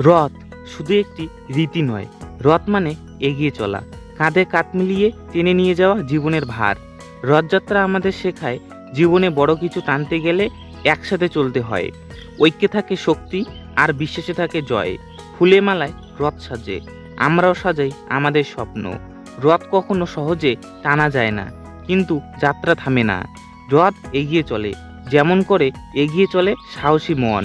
রথ শুধু একটি রীতি নয়, রথ মানে এগিয়ে চলা। কাঁধে কাঁধ মিলিয়ে টেনে নিয়ে যাওয়া জীবনের ভার। রথযাত্রা আমাদের শেখায় জীবনে বড় কিছু টানতে গেলে একসাথে চলতে হয়। ঐক্যে থাকে শক্তি আর বিশ্বাসে থাকে জয়। ফুলে মালায় রথ সাজে, আমরাও সাজাই আমাদের স্বপ্ন। রথ কখনো সহজে টানা যায় না, কিন্তু যাত্রা থামে না। রথ এগিয়ে চলে, যেমন করে এগিয়ে চলে সাহসী মন,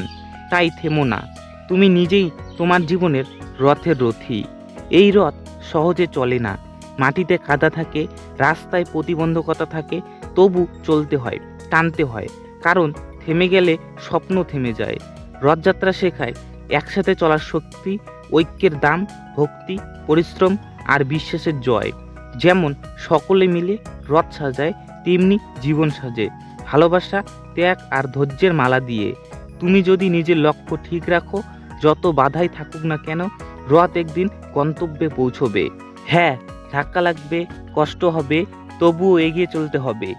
তাই থেমো না। তুমি নিজেই তোমার জীবনের রথের রথী। এই রথ সহজে চলে না। মাটিতে কাদা থাকে, রাস্তায় প্রতিবন্ধকতা থাকে, তবু চলতে হয়, টানতে হয়। কারণ থেমে গেলে স্বপ্ন থেমে যায়। রথযাত্রা শেখায় একসাথে চলার শক্তি, ঐক্যের দাম, ভক্তি, পরিশ্রম আর বিশ্বাসের জয়। যেমন সকলে মিলে রথ সাজায়, তেমনি জীবন সাজে। ভালোবাসা, ত্যাগ আর ধৈর্যের মালা দিয়ে। তুমি যদি নিজের লক্ষ্য ঠিক রাখো যত বাধাই থাকুক না কেন রথ একদিন গন্তব্যে পৌঁছবে। হ্যাঁ ধাক্কা লাগবে, কষ্ট হবে, তবুও এগিয়ে চলতে হবে।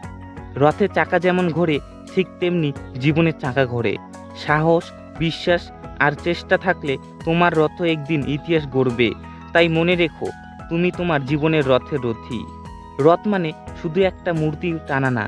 রথের চাকা যেমন ঘোরে, ঠিক তেমনি জীবনের চাকা ঘোরে। সাহস, বিশ্বাস আর চেষ্টা থাকলে তোমার রথ একদিন ইতিহাস গড়বে। তাই মনে রেখো, তুমি তোমার জীবনের রথের রথী। রথ মানে শুধু একটা মূর্তি টানা না,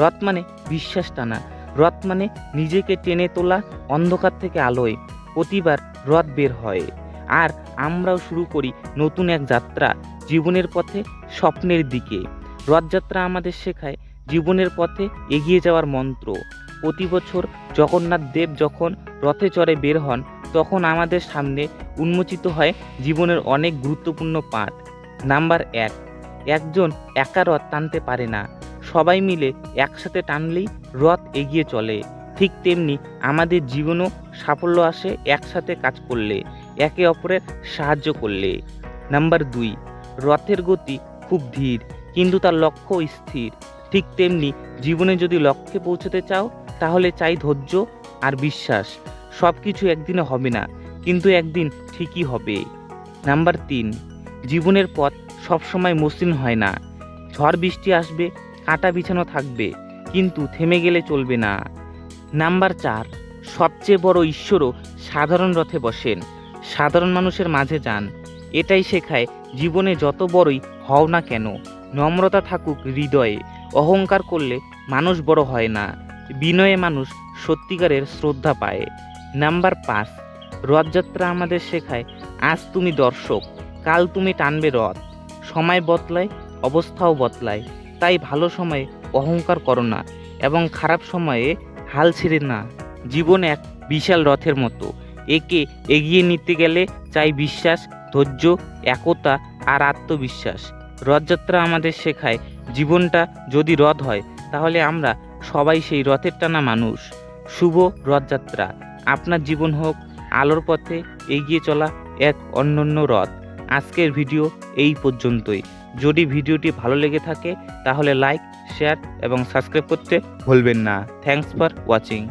রথ মানে বিশ্বাস টানা। রথ মানে নিজেকে টেনে তোলা অন্ধকার থেকে আলোয়। প্রতিবার রথ বের হয়। আর আমরাও শুরু করি নতুন এক যাত্রা জীবনের পথে স্বপ্নের দিকে। রথযাত্রা আমাদের শেখায় জীবনের পথে এগিয়ে যাওয়ার মন্ত্র। প্রতি বছর জগন্নাথ দেব যখন রথে চড়ে বের হন, তখন আমাদের সামনে উন্মোচিত হয় জীবনের অনেক গুরুত্বপূর্ণ পাঠ। নাম্বার এক, একজন একা রথ টানতে পারে না। সবাই মিলে একসাথে টানলেই রথ এগিয়ে চলে। ঠিক তেমনি আমাদের জীবনও সাফল্য আসে একসাথে কাজ করলে, একে অপরের সাহায্য করলে। নাম্বার দুই, রথের গতি খুব ধীর, কিন্তু তার লক্ষ্য স্থির। ঠিক তেমনি জীবনে যদি লক্ষ্যে পৌঁছতে চাও, তাহলে চাই ধৈর্য আর বিশ্বাস। সব কিছু একদিনে হবে না, কিন্তু একদিন ঠিকই হবে। নাম্বার তিন, জীবনের পথ সবসময় মসৃণ হয় না। ঝড় বৃষ্টি আসবে, কাঁটা বিছানো থাকবে, কিন্তু থেমে গেলে চলবে না। নাম্বার চার, সবচেয়ে বড় ঈশ্বরও সাধারণ রথে বসেন। সাধারণ মানুষের মাঝে যান। এটাই শেখায় জীবনে যত বড়ই হও না কেন, নম্রতা থাকুক হৃদয়ে। অহংকার করলে মানুষ বড় হয় না। বিনয়ে মানুষ সত্যিকারের শ্রদ্ধা পায়। নাম্বার পাঁচ, রথযাত্রা আমাদের শেখায়, আজ তুমি দর্শক, কাল তুমি টানবে রথ। সময় বদলায়, অবস্থাও বদলায়। তাই ভালো সময়ে অহংকার করো না এবং খারাপ সময়ে হাল ছেড়ে না। জীবন এক বিশাল রথের মতো। একে এগিয়ে নিতে গেলে চাই বিশ্বাস, ধৈর্য, একতা আর আত্মবিশ্বাস। রথযাত্রা আমাদের শেখায়, জীবনটা যদি রথ হয়, তাহলে আমরা সবাই সেই রথের টানা মানুষ। শুভ রথযাত্রা। আপনার জীবন হোক, আলোর পথে এগিয়ে চলা এক অন্যন্য রথ। আজকের ভিডিও এই পর্যন্তই। যদি ভিডিওটি ভালো লেগে থাকে, তাহলে লাইক শেয়ার এবং সাবস্ক্রাইব করতে ভুলবেন না। Thanks for watching